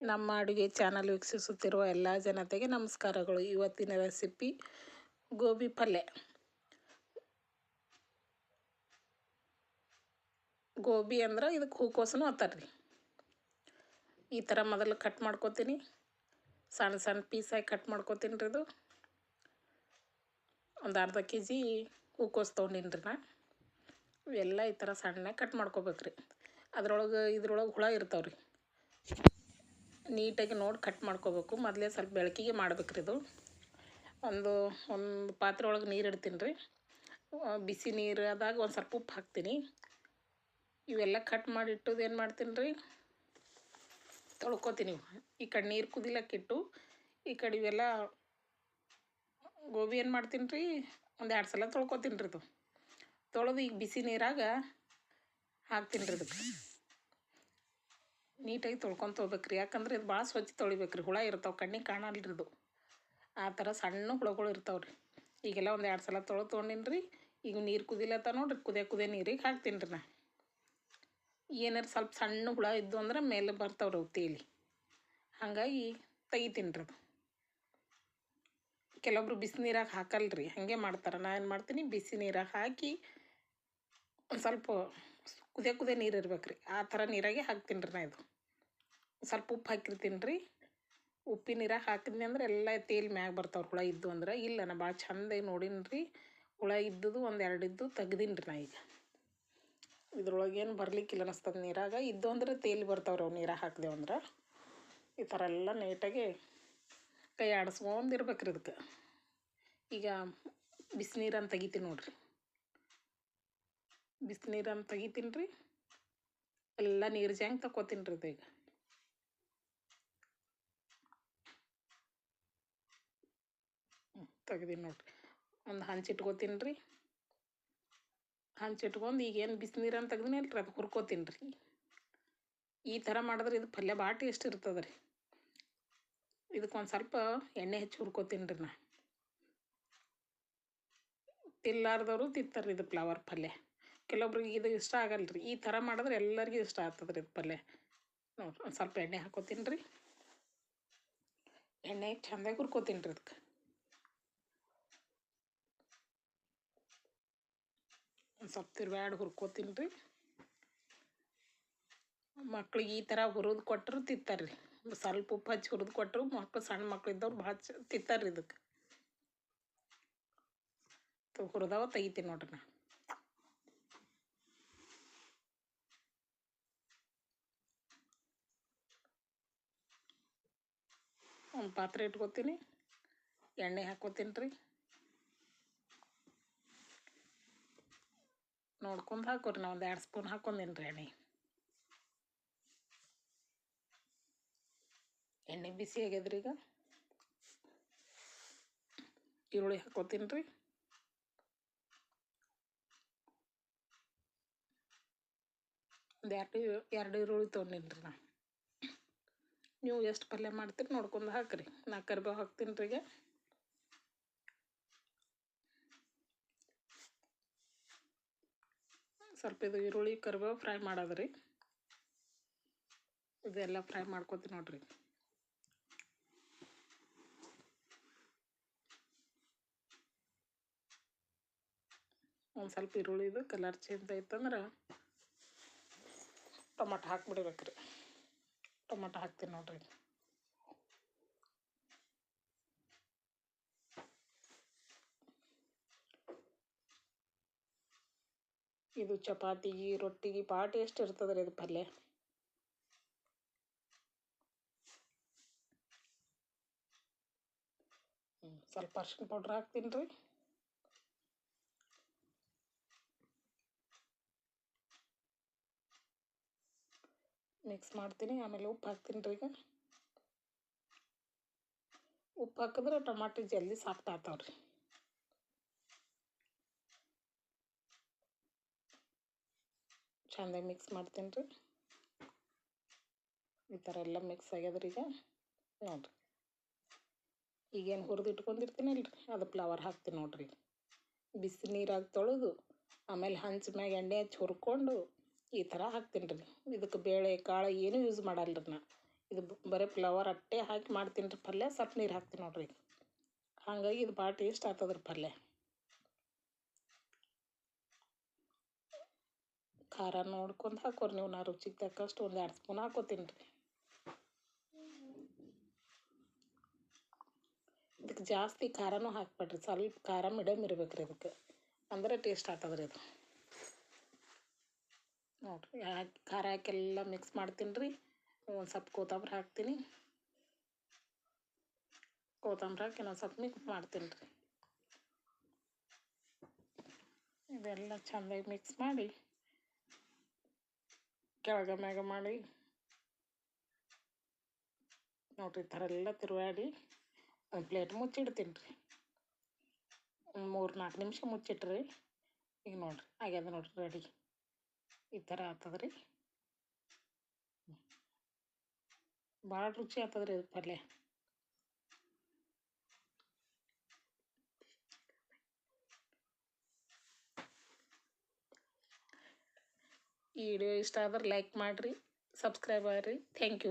ನಮ್ಮ ಅಡುಗೆ ಚಾನಲ್ ವೀಕ್ಷಿಸುತ್ತಿರುವ ಎಲ್ಲ ಜನತೆಗೆ ನಮಸ್ಕಾರಗಳು. ಇವತ್ತಿನ ರೆಸಿಪಿ ಗೋಬಿ ಪಲ್ಯ ಗೋಬಿ ಅಂದ್ರೆ ಇದಕ್ಕೆ ಹೂಕೋಸನು ರೀ ಈ ಥರ ಮೊದಲು ಕಟ್ ಮಾಡ್ಕೊತೀನಿ. ಸಣ್ಣ ಸಣ್ಣ ಪೀಸಾಗಿ ಕಟ್ ಮಾಡ್ಕೊತೀನಿ ರೀ ಇದು. ಒಂದು ಅರ್ಧ ಕೆ ಜಿ ಹೂಕೋಸ್ ತೊಗೊಂಡಿನಿ ರೀ ನಾ. ಇವೆಲ್ಲ ಈ ಥರ ಸಣ್ಣ ಕಟ್ ಮಾಡ್ಕೋಬೇಕ್ರಿ. ಅದ್ರೊಳಗೆ, ಇದ್ರೊಳಗೆ ಹುಳ ಇರ್ತಾವೆ ರೀ ನೀಟಾಗಿ ನೋಡಿ ಕಟ್ ಮಾಡ್ಕೋಬೇಕು. ಮೊದಲೇ ಸ್ವಲ್ಪ ಬೆಳಕಿಗೆ ಮಾಡ್ಬೇಕ್ರಿ ಇದು. ಒಂದು ಒಂದು ಪಾತ್ರೆ ಒಳಗೆ ನೀರು ಇಡ್ತೀನಿ ರೀ. ಬಿಸಿ ನೀರು ಆದಾಗ ಒಂದು ಸ್ವಲ್ಪ ಉಪ್ಪು ಹಾಕ್ತೀನಿ. ಇವೆಲ್ಲ ಕಟ್ ಮಾಡಿ ಇಟ್ಟದು ಏನು ಮಾಡ್ತೀನಿ ರೀ? ತೊಳ್ಕೊತೀನಿ. ಈ ಕಡೆ ನೀರು ಕುದಿಲಕ್ಕಿಟ್ಟು ಈ ಕಡೆ ಇವೆಲ್ಲ ಗೋಬಿ ಏನು ಮಾಡ್ತೀನಿ ರೀ? ಒಂದು ಎರಡು ಸಲ ತೊಳ್ಕೊತೀನಿ ರೀ ಇದು. ತೊಳೆದು ಈಗ ಬಿಸಿ ನೀರಾಗ ಹಾಕ್ತೀನಿ ರೀ ಇದಕ್ಕೆ. ನೀಟಾಗಿ ತೊಳ್ಕೊಂಡು ಹೋಗ್ಬೇಕ್ರಿ ಯಾಕಂದ್ರೆ ಇದು ಭಾಳ ಸ್ವಚ್ಛ ತೊಳಿಬೇಕ್ರಿ. ಹುಳ ಇರ್ತಾವೆ, ಕಣ್ಣಿಗೆ ಕಾಣಲ್ಲ ರೀ ಆ ಥರ ಸಣ್ಣ ಹುಳಗಳು ಇರ್ತಾವೆ ರೀ. ಈಗೆಲ್ಲ ಒಂದು ಎರಡು ಸಲ ತೊಳೆದು ತೊಗೊಂಡಿನಿ ರೀ ಈಗ ನೀರು ಕುದಿಲತ್ತ ನೋಡ್ರಿ, ಕುದೇ ಕುದೇ ನೀರಿಗೆ ಹಾಕ್ತೀನಿ ರೀ ನಾ. ಏನಾರು ಸ್ವಲ್ಪ ಸಣ್ಣ ಹುಳ ಇದ್ದು ಅಂದ್ರೆ ಮೇಲೆ ಬರ್ತಾವ್ರಿ ರೀ ತೇಲಿ ಹಾಗಾಗಿ ತೆಗಿತೀನಿ ರೀ ಅದು. ಕೆಲವೊಬ್ರು ಬಿಸಿ ನೀರಾಗ ಹಾಕಲ್ರಿ ರೀ ಹಾಗೆ ಮಾಡ್ತಾರೆ. ನಾ ಏನು ಮಾಡ್ತೀನಿ, ಬಿಸಿ ನೀರಾಗ ಹಾಕಿ ಒಂದು ಸ್ವಲ್ಪ ಕುದಿಯ ಕುದಿಯ ನೀರು ಇರ್ಬೇಕು ರೀ ಆ ಥರ ನೀರಾಗೆ ಹಾಕ್ತೀನಿ ರೀ ನಾ ಇದು. ಸ್ವಲ್ಪ ಉಪ್ಪು ಹಾಕಿರ್ತೀನಿ ರೀ. ಉಪ್ಪಿನ ನೀರಾಗ ಹಾಕಿದ್ನಿ ಅಂದ್ರೆ ಎಲ್ಲ ತೇಲ್ ಮ್ಯಾಗ ಬರ್ತಾವ್ರಿ ಹುಳ ಇದ್ದು ಅಂದ್ರೆ. ಇಲ್ಲ ನಾ ಭಾಳ ಚಂದ ನೋಡೀನಿ ರೀ. ಹುಳ ಇದ್ದದ್ದು ಒಂದು ಎರಡು ಇದ್ದು ತೆಗ್ದೀನಿ ರೀ ನಾ ಈಗ. ಇದ್ರೊಳಗೇನು ಬರ್ಲಿಕ್ಕಿಲ್ಲ ಅನಿಸ್ತದೆ ನೀರಾಗ. ಇದ್ದು ಅಂದ್ರೆ ತೇಲಿ ಬರ್ತಾವ್ರಿ ಅವು ನೀರಾಗ ಹಾಕಿದೆವು ಅಂದ್ರೆ. ಈ ಥರ ಎಲ್ಲ ನೀಟಾಗಿ ಕೈ ಆಡಿಸ್ಕೊಂಡಿರ್ಬೇಕ್ರಿ ಇದಕ್ಕೆ. ಈಗ ಬಿಸಿನೀರನ್ನು ತೆಗಿತೀನಿ ನೋಡ್ರಿ. ಬಿಸಿನೀರನ್ನು ತೆಗಿತೀನಿ ರೀ. ಎಲ್ಲ ನೀರು ಜಂಗ್ ತಗೋತೀನಿ ರೀ ಈಗ ತೆಗ್ದೀನಿ ನೋಡ್ರಿ. ಒಂದು ಹಂಚಿಟ್ಕೋತೀನಿ ರೀ. ಹಂಚಿಟ್ಕೊಂಡು ಈಗೇನು ಬಿಸಿನೀರನ್ನು ತೆಗ್ದಿನಿ ಅಲ್ರಿ ಅದು ಹುರ್ಕೋತೀನಿ ರೀ. ಈ ಥರ ಮಾಡಿದ್ರೆ ಇದು ಪಲ್ಯ ಭಾಳ ಟೇಸ್ಟ್ ಇರ್ತದೆ ರೀ. ಇದಕ್ಕೆ ಒಂದು ಸ್ವಲ್ಪ ಎಣ್ಣೆ ಹೆಚ್ಚಿ ಹುರ್ಕೋತೀನಿ ರೀ ನಾ. ತಿಲ್ಲಾರ್ದವರು ತಿಂತಾರೆ ಇದು ಫ್ಲವರ್ ಪಲ್ಯ. ಕೆಲವೊಬ್ರಿಗೆ ಇದು ಇಷ್ಟ ಆಗಲ್ಲ ರೀ ಈ ಥರ ಮಾಡಿದ್ರೆ ಎಲ್ಲರಿಗೂ ಇಷ್ಟ ಆಗ್ತದೆ ರೀ ಪಲ್ಯ. ನೋಡ್ರಿ ಒಂದು ಸ್ವಲ್ಪ ಎಣ್ಣೆ ಹಾಕೋತೀನಿ ರೀ. ಎಣ್ಣೆ ಚೆಂದಾಗಿ ಹುರ್ಕೋತೀನಿ ರೀ ಅದಕ್ಕೆ ಒಂದು ಸ್ವಲ್ಪ ತಿರುಗಾಡ್ ಹುರ್ಕೋತೀನಿ ರೀ. ಮಕ್ಳಿಗೆ ಈ ಥರ ಹುರಿದು ಕೊಟ್ಟರು ತಿಂತಾರೆ ರೀ. ಸ್ವಲ್ಪ ಉಪ್ಪು ಹಚ್ಚಿ ಹುರಿದು ಕೊಟ್ಟರು ಮಕ್ಕಳು ಸಣ್ಣ ಮಕ್ಳು ಇದ್ದವ್ರು ಭಾಳ ತಿಂತಾರೆ ರೀ ಇದಕ್ಕೆ ಹುರಿದವ ತೆಗಿತೀನಿ ನೋಡ್ರಿ ನಾ. ಒಂದು ಪಾತ್ರೆ ಇಟ್ಕೋತೀನಿ. ಎಣ್ಣೆ ಹಾಕೋತೀನಿ ರೀ. ನೋಡ್ಕೊಂಡು ಹಾಕೋರಿ ನಾ ಒಂದು ಎರಡು ಸ್ಪೂನ್ ಹಾಕೊಂಡೀನಿ ರೀ ಎಣ್ಣೆ. ಎಣ್ಣೆ ಬಿಸಿ ಆಗ್ಯದ್ರಿ ಈಗ. ಈರುಳ್ಳಿ ಹಾಕೋತೀನಿ ರೀ. ಒಂದು ಎರಡು ಎರಡು ಈರುಳ್ಳಿ ತೊಗೊಂಡಿನಿ ರೀ ನಾ. ನೀವು ಎಷ್ಟು ಪಲ್ಯ ಮಾಡ್ತೀರಿ ನೋಡ್ಕೊಂಡು ಹಾಕಿರಿ. ನಾ ಕರಿಬೇವು ಹಾಕ್ತೀನಿ ರೀ ಈಗ. ಸ್ವಲ್ಪ ಇದು ಈರುಳ್ಳಿ, ಕರಿಬೇವು ಫ್ರೈ ಮಾಡೋದು ರೀ ಇದೆಲ್ಲ ಫ್ರೈ ಮಾಡ್ಕೊತೀನಿ ನೋಡ್ರಿ. ಒಂದು ಸ್ವಲ್ಪ ಈರುಳ್ಳಿದು ಕಲರ್ ಚೇಂಜ್ ಆಯ್ತಂದ್ರೆ ಟೊಮಾಟೊ ಹಾಕ್ಬಿಡ್ಬೇಕ್ರಿ. ಟೊಮಾಟೊ ಹಾಕ್ತೀನಿ ನೋಡ್ರಿ ಇದು ಚಪಾತಿಗೆ ರೊಟ್ಟಿಗೆ ಭಾಳ ಟೇಸ್ಟ್ ಇರ್ತದೆ ರೀ ಇದು ಪಲ್ಯ? ಸ್ವಲ್ಪ ಅರ್ಶಿನ ಪೌಡ್ರ್ ಹಾಕ್ತೀನಿ ರೀ. ಮಿಕ್ಸ್ ಮಾಡ್ತೀನಿ. ಆಮೇಲೆ ಉಪ್ಪು ಹಾಕ್ತೀನಿ ರೀ ಈಗ ಉಪ್ಪು ಹಾಕಿದ್ರೆ ಟೊಮಾಟೊ ಜಲ್ದಿ ಸಾಫ್ಟ್ ರೀ ಚೆಂದಾಗಿ ಮಿಕ್ಸ್ ಮಾಡ್ತೀನಿ ರೀ ಈ ಥರ ಎಲ್ಲ ಮಿಕ್ಸ್ ಆಗ್ಯದ್ರಿ ಈಗ. ನೋಡಿರಿ. ಈಗೇನು ಹುರಿದು ಇಟ್ಕೊಂಡಿರ್ತೀನಲ್ಲ ರೀ ಅದು ಫ್ಲವರ್ ಹಾಕ್ತೀನಿ ನೋಡಿರಿ. ಬಿಸಿ ನೀರಾಗಿ ತೊಳೆದು, ಆಮೇಲೆ ಹಂಚ ಮ್ಯಾಗ ಎಣ್ಣೆ ಹಚ್ಚಿ ಹುರ್ಕೊಂಡು ಈ ಥರ ಹಾಕ್ತೀನಿ ರೀ. ಇದಕ್ಕೆ ಬೇಳೆ, ಕಾಳು ಏನೂ ಯೂಸ್ ಮಾಡಲ್ಲ ರೀ ನಾ. ಇದು ಬರೀ ಫ್ಲವರ್ ಅಟ್ಟೆ ಹಾಕಿ ಮಾಡ್ತೀನಿ ರೀ ಪಲ್ಯ. ಸ್ವಲ್ಪ ನೀರು ಹಾಕ್ತೀನಿ ನೋಡಿರಿ. ಹಾಗಾಗಿ ಇದು ಭಾಳ ಟೇಸ್ಟ್ ಆಗ್ತದೆ ರೀ ಪಲ್ಯ. ಖಾರ ನೋಡ್ಕೊಂಡು ಹಾಕೋರಿ ನೀವು. ನಾ ರುಚಿಗೆ ತಕ್ಕಷ್ಟು ಒಂದು ಎರಡು ಸ್ಪೂನ್ ಹಾಕೋತೀನಿ ರೀ. ಇದಕ್ಕೆ ಜಾಸ್ತಿ ಖಾರನೂ ಹಾಕ್ಬೇಡ್ರಿ. ಸ್ವಲ್ಪ ಖಾರ ಮೀಡಿಯಮ್ ಇರ್ಬೇಕು ರೀ ಇದಕ್ಕೆ. ಅಂದ್ರೆ ಟೇಸ್ಟ್ ಆಗ್ತದೆ ರೀ ಇದು ನೋಡಿರಿ ಹಾಕಿ ಖಾರ ಹಾಕಿ ಎಲ್ಲ ಮಿಕ್ಸ್ ಮಾಡ್ತೀನಿ ರೀ. ಒಂದು ಸ್ವಲ್ಪ ಕೊತ್ತಂಬರಿ ಹಾಕ್ತೀನಿ. ಕೊತ್ತಂಬರಿ ಹಾಕಿ ಇನ್ನೊಂದು ಸ್ವಲ್ಪ ಮಿಕ್ಸ್ ಮಾಡ್ತೀನಿ ರೀ. ಇದೆಲ್ಲ ಚೆಂದಾಗಿ ಮಿಕ್ಸ್ ಮಾಡಿ, ಕೆಳಗೆ ಮ್ಯಾಗ ಮಾಡಿ, ನೋಡಿರಿ, ಈ ಥರ ಎಲ್ಲ ತಿರುವಾಡಿ ಒಂದು ಪ್ಲೇಟ್ ಮುಚ್ಚಿಡ್ತೀನಿ ರೀ. ಮೂರು ನಾಲ್ಕು ನಿಮಿಷ ಮುಚ್ಚಿಟ್ರಿ. ಈಗ ನೋಡಿರಿ, ಆಗ್ಯದ ನೋಡಿರಿ ರೆಡಿ ಈ ಥರ ಆತದ್ರಿ ರೀ ಭಾಳ ರುಚಿ ಆತದ್ರಿ ರೀ ಇದು ಪಲ್ಯ. ಈ ವಿಡಿಯೋ ಇಷ್ಟ ಆದ್ರೆ ಲೈಕ್ ಮಾಡಿರಿ ಸಬ್ಸ್ಕ್ರೈಬ್ ಆಗ್ರಿ ಥ್ಯಾಂಕ್ ಯು